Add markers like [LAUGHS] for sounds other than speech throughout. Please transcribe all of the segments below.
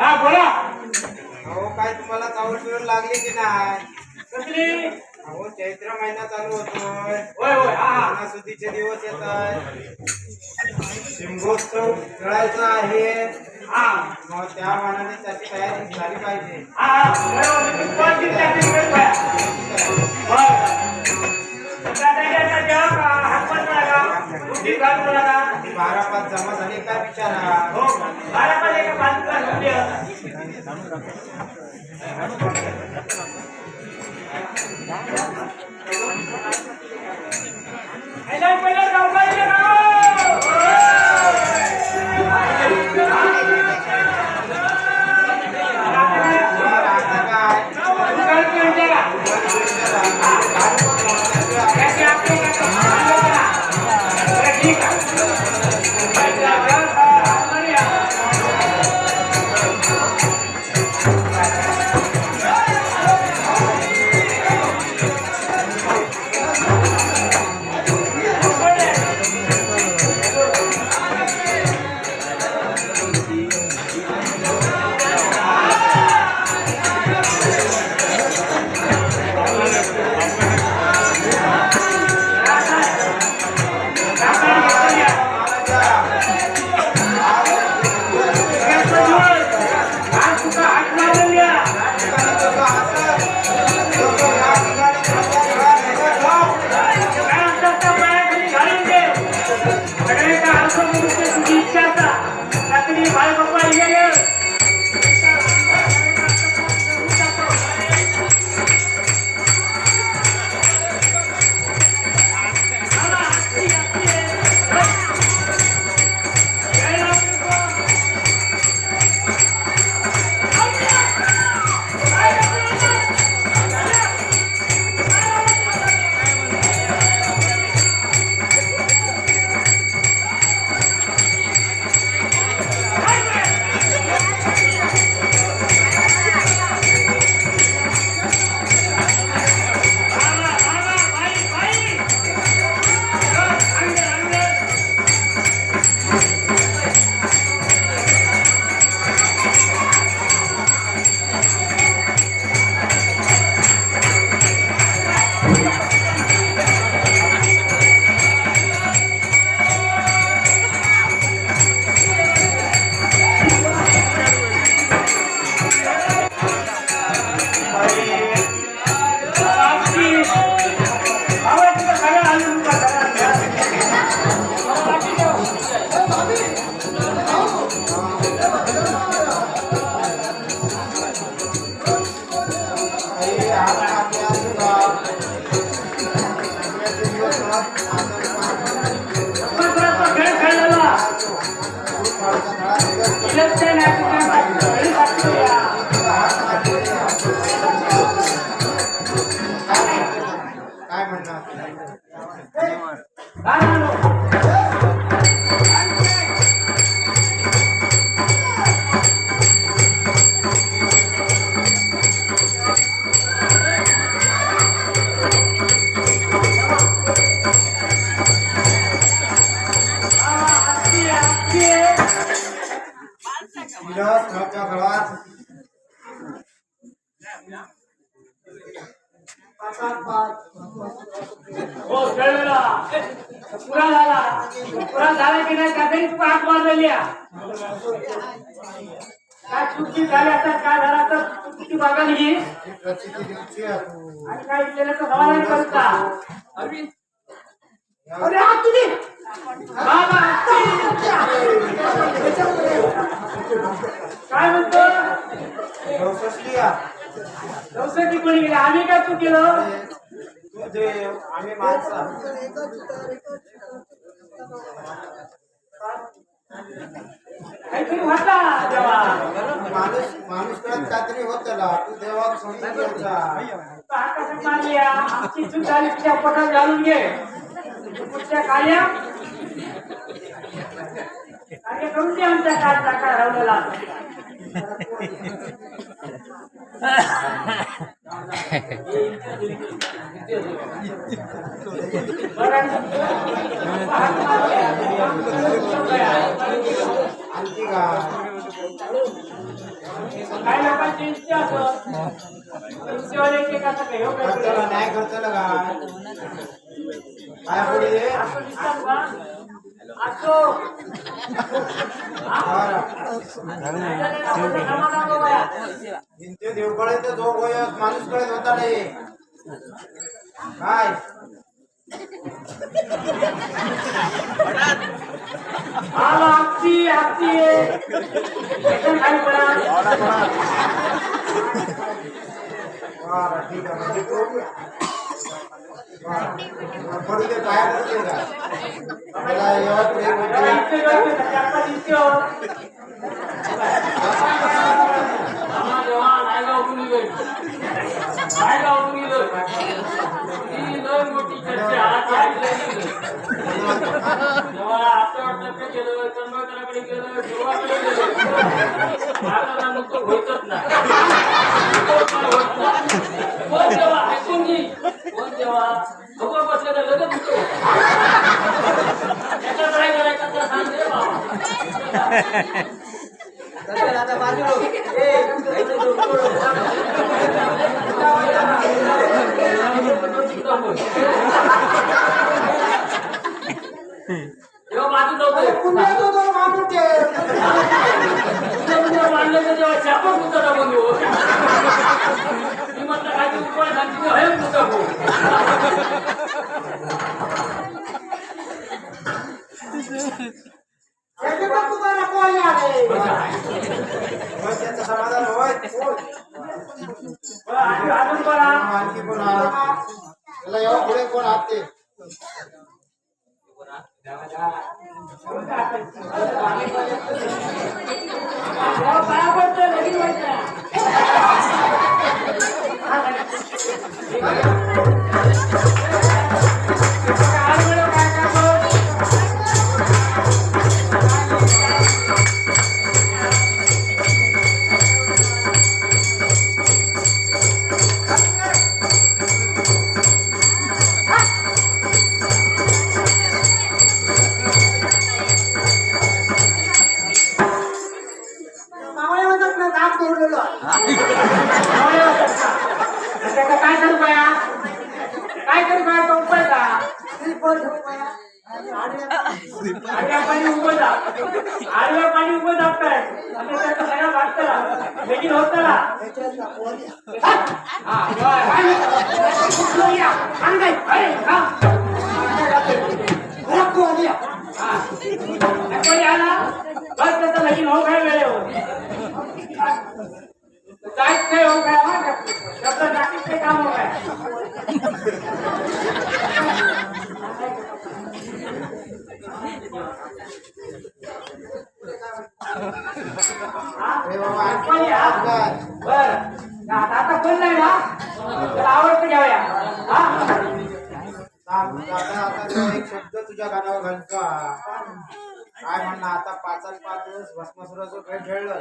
हा बोला. अहो काय तुम्हाला चावल पिवळ लागली की नाही? कसली? अहो चैत्र महिना चालू होतोय. होय होय हा हा. सणासुदीचे दिवस येत आहेत शिमगोत्सव खेळायचा आहे. हा. मग त्या मानाने त्याची तयारी झाली पाहिजे. हा. का? बुद्धी का? ती बारा पाच जमा झाली काय विचारा हो बारा पाच पाच काय म्हणणार विलास माझ्या गळात हो कळलेला पुरा झाला. पुरा झाला की नाही त्यातही मारलेली काय चुकी झाली आता काय झाला तर चुकीची आणि काय केलं तर समाधान करता. अरे हात तुझे. बाबा. काय म्हणतो? चौसष्टी कोणी गेले. आम्ही काय तू केलं? तू देव आम्ही काहीतरी होता देवा. माणूस माणूस काहीतरी होत त्याला. तू मानली आमची चूक झाली. तुझ्या पोटात घालून घे. पुढच्या कार्या कार्य करून दे आमच्या काळचा काय हरवलेला? [LAUGHS] हो. खर्चाला काय पुढे? देवकडे तर जो गोयत माणूस कळत होता नाही. काय? आला हत्ती हत्ती खाली पडा. ठीक आहे. पडू दे काय पडते का मला एवढं प्रेम जरा होते. देवाकडे होतच नाही होत नाही. कोण देवा ऐकून घे कोण देवा उभं बसलेलं लगेच उठतो. याच्यात काय करायचं तर सांग रे बाबा. जेव्हा बाजू लावतो पुन्हा तो तो माणूस मानलं तर जेव्हा शापच ना बंधू मी म्हटलं काय सांगते भाऊ याचे पण कोण त्याचं समाधान होय. अजून बघा आणखी कोण एवढं पुढे कोण आहात ते जेव्हा आडव्या पाणी उभं जाताय आणि त्याचा सगळा बेगीन या. काय? आला बस त्याचं लगीन हो काय वेळेवर नाही हो काय शब्द ते काम हो काय अरे बाबा कोणी हा? आणखी काय? बरं आता आता कोण नाही ना तर आवडतं घ्यावया हा सांग, आता आता तो एक शब्द तुझ्या कानावर घालतो हा. काय म्हणणं आता पाच आणि पाच दिवस भस्मासुराचं खेळ खेळलं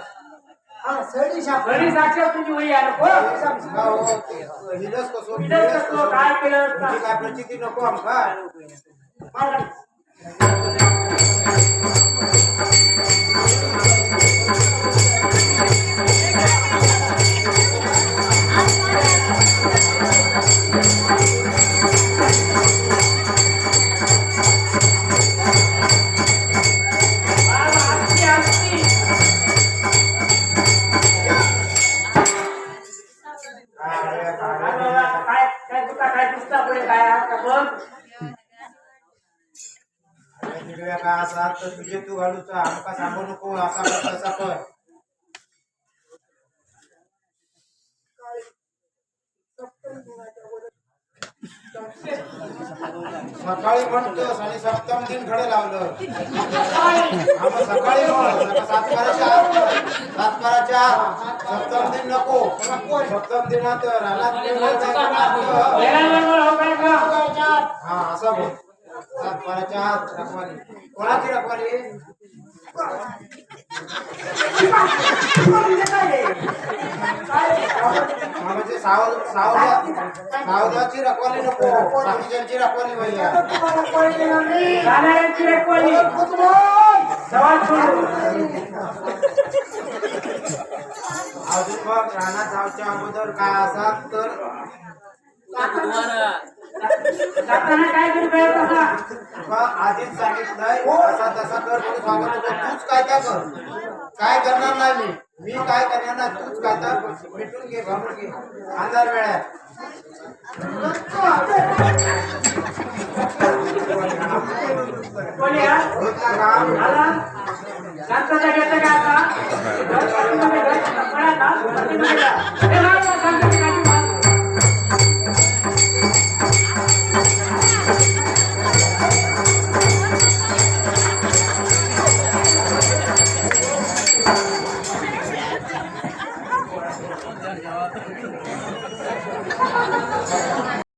घरी साक्षात तुझी वही आलं. हो. कसो कसं काय केलं? तुझी काय प्रचिती नको आमका? अरे तिकडे काय असा तर तुझे तू घालूचा. आमका सांगू नको असा कर तसा कर सकाळी म्हणतोस आणि सप्तम दिन खडे लावलं. आम्ही सकाळी म्हण सात बाराच्या आत सात बाराच्या आत सप्तम दिन नको. सप्तम दिनात रानात हो का हा असं बोल. आत रखवाली. कोणाची रखवाली? हा, म्हणजे सावध सावध सावधाची रखवाली नको. साक्षीची रखवाली भैया. जाणाऱ्यांची रेखवाली. सवाल सोडू अजून मग रानात जाऊच्या अगोदर काय असा तर जाताना काय करू काय बाबा तुला आधीच सांगितलंय असा तसा कर म्हणून सांगत होतो तूच काय त्या कर. काय करणार नाही मी. मी काय करणार नाही तूच काय त्या मिटून घे भरून घे. अंधार वेळात कोण या घेतला काम आला? शांतता घेतं का आता? घर काढून नका, घर पळा का? हे बाबा, शांतता घेतं का?